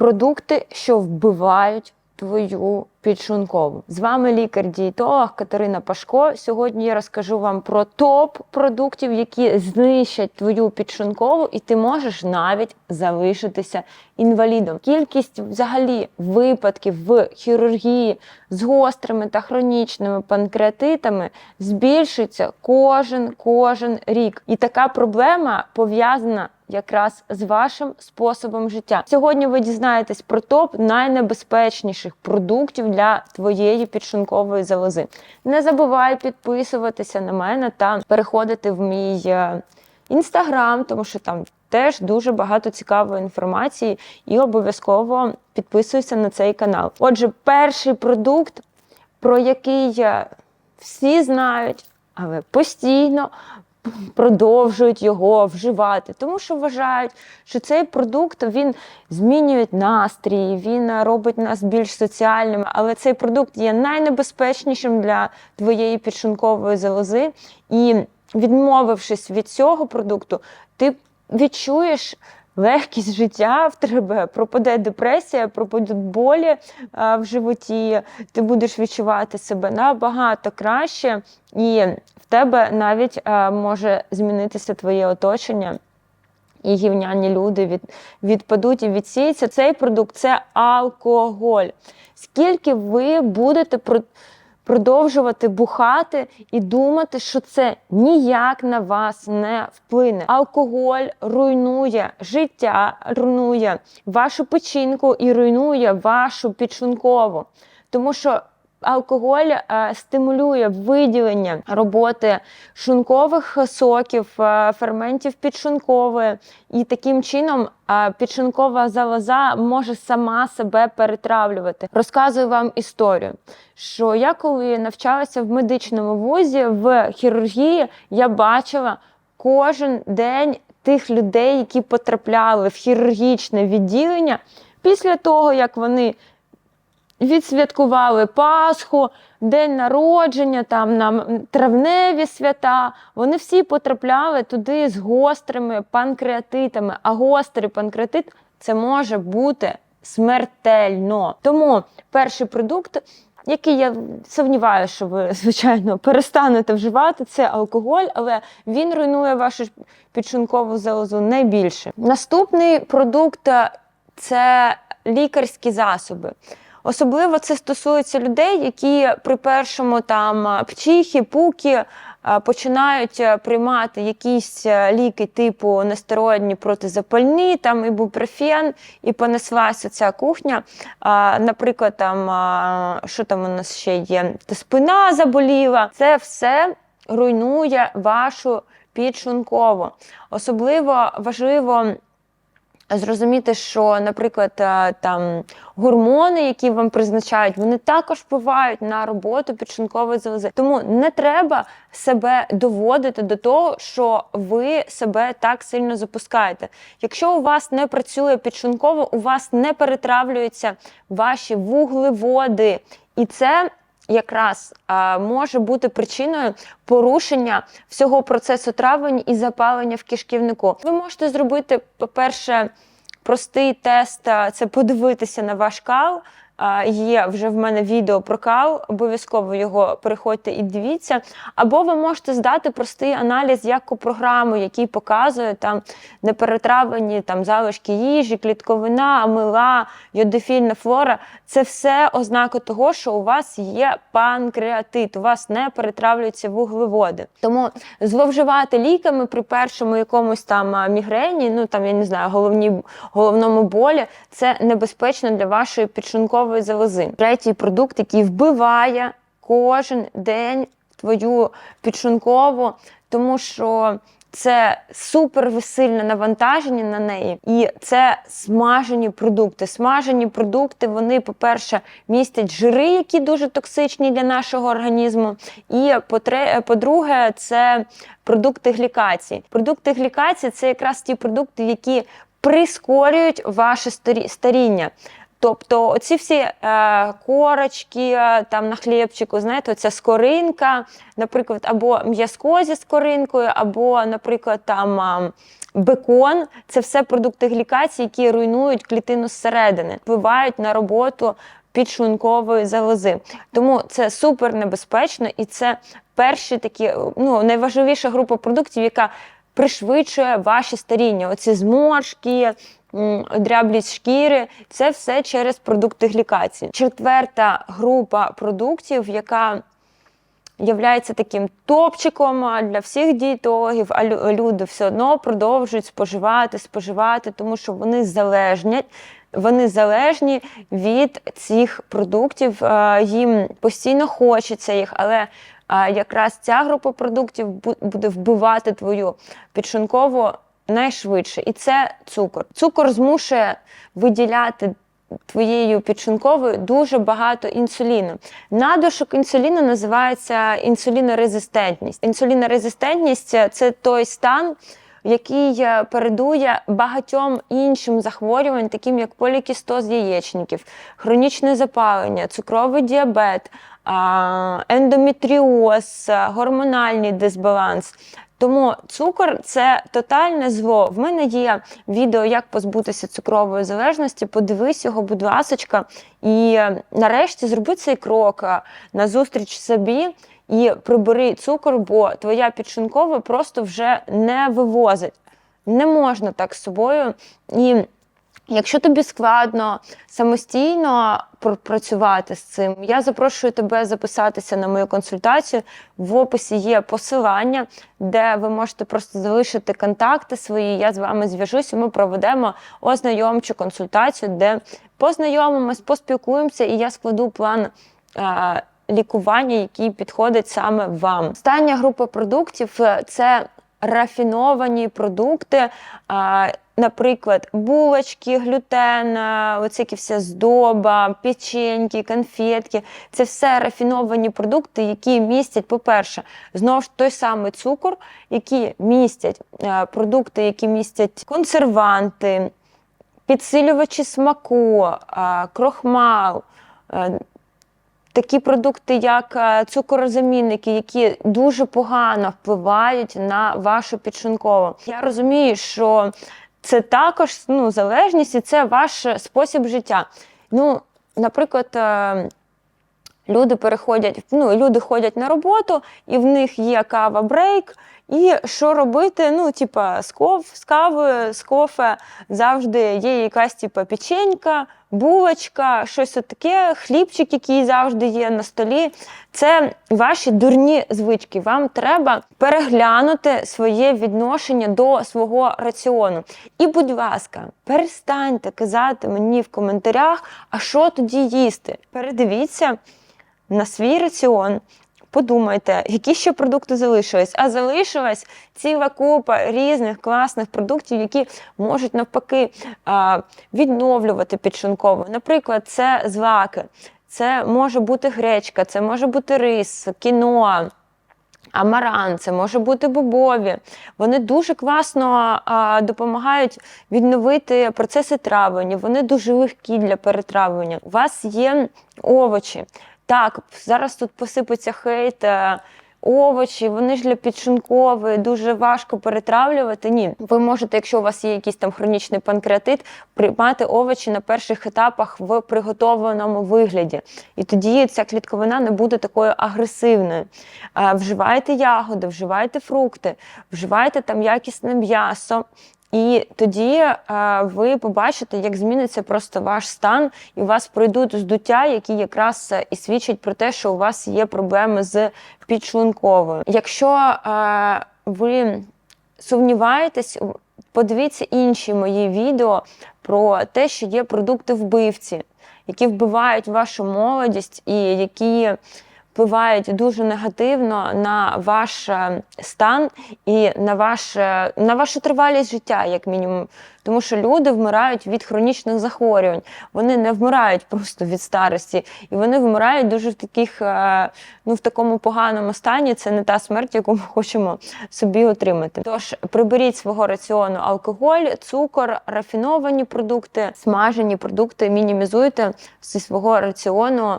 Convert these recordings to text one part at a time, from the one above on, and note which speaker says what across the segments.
Speaker 1: продукти, що вбивають твою підшлункову. З вами лікар-дієтолог Катерина Пашко. Сьогодні я розкажу вам про топ продуктів, які знищать твою підшлункову, і ти можеш навіть залишитися інвалідом. Кількість взагалі випадків в хірургії з гострими та хронічними панкреатитами збільшується кожен кожен рік. І така проблема пов'язана якраз з вашим способом життя. Сьогодні ви дізнаєтесь про топ найнебезпечніших продуктів для твоєї підшлункової залози. Не забувай підписуватися на мене та переходити в мій е, інстаграм, тому що там теж дуже багато цікавої інформації, і обов'язково підписуйся на цей канал. Отже, перший продукт, про який е, всі знають, але постійно продовжують його вживати, тому що вважають, що цей продукт він змінює настрій, він робить нас більш соціальними. Але цей продукт є найнебезпечнішим для твоєї підшункової залози. І відмовившись від цього продукту, ти відчуєш. Легкість життя в тебе пропаде депресія, пропадуть болі а, в животі, ти будеш відчувати себе набагато краще, і в тебе навіть а, може змінитися твоє оточення. І гівняні люди від, відпадуть і відсіються. Цей продукт це алкоголь. Скільки ви будете про продовжувати бухати і думати, що це ніяк на вас не вплине. Алкоголь руйнує життя, руйнує вашу печінку і руйнує вашу підшлункову. Тому що алкоголь е, стимулює виділення роботи шлункових соків, е, ферментів підшлункової, і таким чином е, підшлункова залоза може сама себе перетравлювати. Розказую вам історію, що я коли навчалася в медичному вузі в хірургії, я бачила кожен день тих людей, які потрапляли в хірургічне відділення після того, як вони відсвяткували Пасху, день народження, там на травневі свята. Вони всі потрапляли туди з гострими панкреатитами. А гострий панкреатит це може бути смертельно. Тому перший продукт. Який я сумніваюся, що ви, звичайно, перестанете вживати, це алкоголь, але він руйнує вашу підшлункову залозу найбільше. Наступний продукт це лікарські засоби. Особливо це стосується людей, які при першому там пчихі, пуки починають приймати якісь ліки типу нестероїдні протизапальні, там ібупрофен, і понеслася ця кухня. Наприклад, там що там у нас ще є? Спина заболіла. Це все руйнує вашу підшлункову. Особливо важливо зрозуміти, що, наприклад, е, там гормони, які вам призначають, вони також впливають на роботу підшлункової залози. Тому не треба себе доводити до того, що ви себе так сильно запускаєте. Якщо у вас не працює підшлунково, у вас не перетравлюються ваші вуглеводи, і це якраз а, може бути причиною порушення всього процесу травлення і запалення в кишківнику. Ви можете зробити, по-перше, простий тест це подивитися на ваш кал. Є вже в мене відео про кал, обов'язково його переходьте і дивіться. Або ви можете здати простий аналіз як у програму, який показує там неперетравлені там залишки їжі, клітковина, амила, йодофільна флора. Це все ознака того, що у вас є панкреатит, у вас не перетравлюються вуглеводи. Тому зловживати ліками при першому якомусь там мігрені, ну там я не знаю, головні головному болі, це небезпечно для вашої підшлункової залози. Третій продукт, який вбиває кожен день твою підшлункову, тому що це супервисильне навантаження на неї, і це смажені продукти. Смажені продукти, вони, по-перше, містять жири, які дуже токсичні для нашого організму. І по-друге, це продукти глікації. Продукти глікації це якраз ті продукти, які прискорюють ваше старіння. Тобто, оці всі е, корочки е, там на хлібчику, знаєте, оця скоринка, наприклад, або м'язко зі скоринкою, або, наприклад, там. а, Бекон це все продукти глікації, які руйнують клітину зсередини, впливають на роботу підшлункової залози. Тому це супер небезпечно і це перші такі, ну найважливіша група продуктів, яка пришвидшує ваші старіння. Оці зморшки, дряблість шкіри, це все через продукти глікації. Четверта група продуктів, яка являється таким топчиком для всіх дієтологів, а люди все одно продовжують споживати, споживати, тому що вони залежні. Вони залежні від цих продуктів, їм постійно хочеться їх, але якраз ця група продуктів буде вбивати твою підшлункову найшвидше. І це цукор. Цукор змушує виділяти твоєю підшлунковою дуже багато інсуліну. Надлишок інсуліну називається інсулінорезистентність. Інсулінорезистентність – це той стан, який е, передує багатьом іншим захворюванням, таким як полікістоз яєчників, хронічне запалення, цукровий діабет, ендометріоз, гормональний дисбаланс. Тому цукор це тотальне зло. В мене є відео, як позбутися цукрової залежності. Подивись його, будь ласочка, і нарешті зроби цей крок е, назустріч собі і прибери цукор, бо твоя підшинкова просто вже не вивозить. Не можна так з собою. І якщо тобі складно самостійно пр- працювати з цим, я запрошую тебе записатися на мою консультацію. В описі є посилання, де ви можете просто залишити контакти свої. Я з вами зв'яжусь, і ми проведемо ознайомчу консультацію, де познайомимось, поспілкуємося, і я складу план. е, Лікування, який підходить саме вам. Остання група продуктів е, це рафіновані продукти, а, наприклад, булочки, глютен, а, оці які вся здоба, печеньки, конфетки. Це все рафіновані продукти, які містять, по-перше, знову ж той самий цукор, які містять е, продукти, які містять консерванти, підсилювачі смаку, крохмал. е, Такі продукти, як е, цукорозамінники, які дуже погано впливають на вашу підшлункову. Я розумію, що це також ну, залежність і це ваш спосіб життя. Ну, наприклад, е, люди переходять, ну, люди ходять на роботу, і в них є кава брейк. І що робити? Ну, типа, з, ков, з кавою, з кофе завжди є якась типа печенька, булочка, щось таке, хлібчик, який завжди є на столі. Це ваші дурні звички. Вам треба переглянути своє відношення до свого раціону. І, будь ласка, перестаньте казати мені в коментарях, а що тоді їсти. Передивіться на свій раціон. Подумайте, які ще продукти залишились. А залишилась ціла купа різних класних продуктів, які можуть навпаки відновлювати підшлункову. Наприклад, це злаки, це може бути гречка, це може бути рис, кіноа. Амаран, це може бути бобові. Вони дуже класно а, допомагають відновити процеси травлення. Вони дуже легкі для перетравлення. У вас є овочі. Так, зараз тут посипеться хейт. е, Овочі, вони ж для підшлункової, дуже важко перетравлювати. Ні, ви можете, якщо у вас є якийсь там хронічний панкреатит, приймати овочі на перших етапах в приготованому вигляді. І тоді ця клітковина не буде такою агресивною. Е, Вживайте ягоди, вживайте фрукти, вживайте там якісне м'ясо. І тоді е, ви побачите, як зміниться просто ваш стан, і у вас пройдуть здуття, які якраз е, і свідчать про те, що у вас є проблеми з підшлунковою. Якщо е, ви сумніваєтесь, подивіться інші мої відео про те, що є продукти вбивці, які вбивають вашу молодість і які впливають дуже негативно на ваш е, стан і на, ваш, е, на вашу тривалість життя, як мінімум. Тому що люди вмирають від хронічних захворювань. Вони не вмирають просто від старості, і вони вмирають дуже в таких, е, ну в такому поганому стані. Це не та смерть, яку ми хочемо собі отримати. Тож приберіть свого раціону алкоголь, цукор, рафіновані продукти, смажені продукти, мінімізуйте зі свого раціону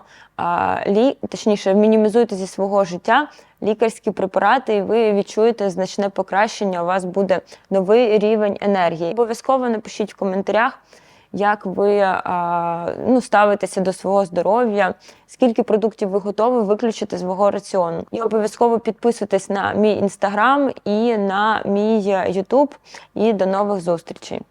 Speaker 1: лі, точніше, мінімізуйте зі свого життя лікарські препарати, і ви відчуєте значне покращення. У вас буде новий рівень енергії. Обов'язково напишіть в коментарях. Як ви ну, ставитеся до свого здоров'я, скільки продуктів ви готові виключити з свого раціону. І обов'язково підписуйтесь на мій інстаграм і на мій Ютуб. І до нових зустрічей.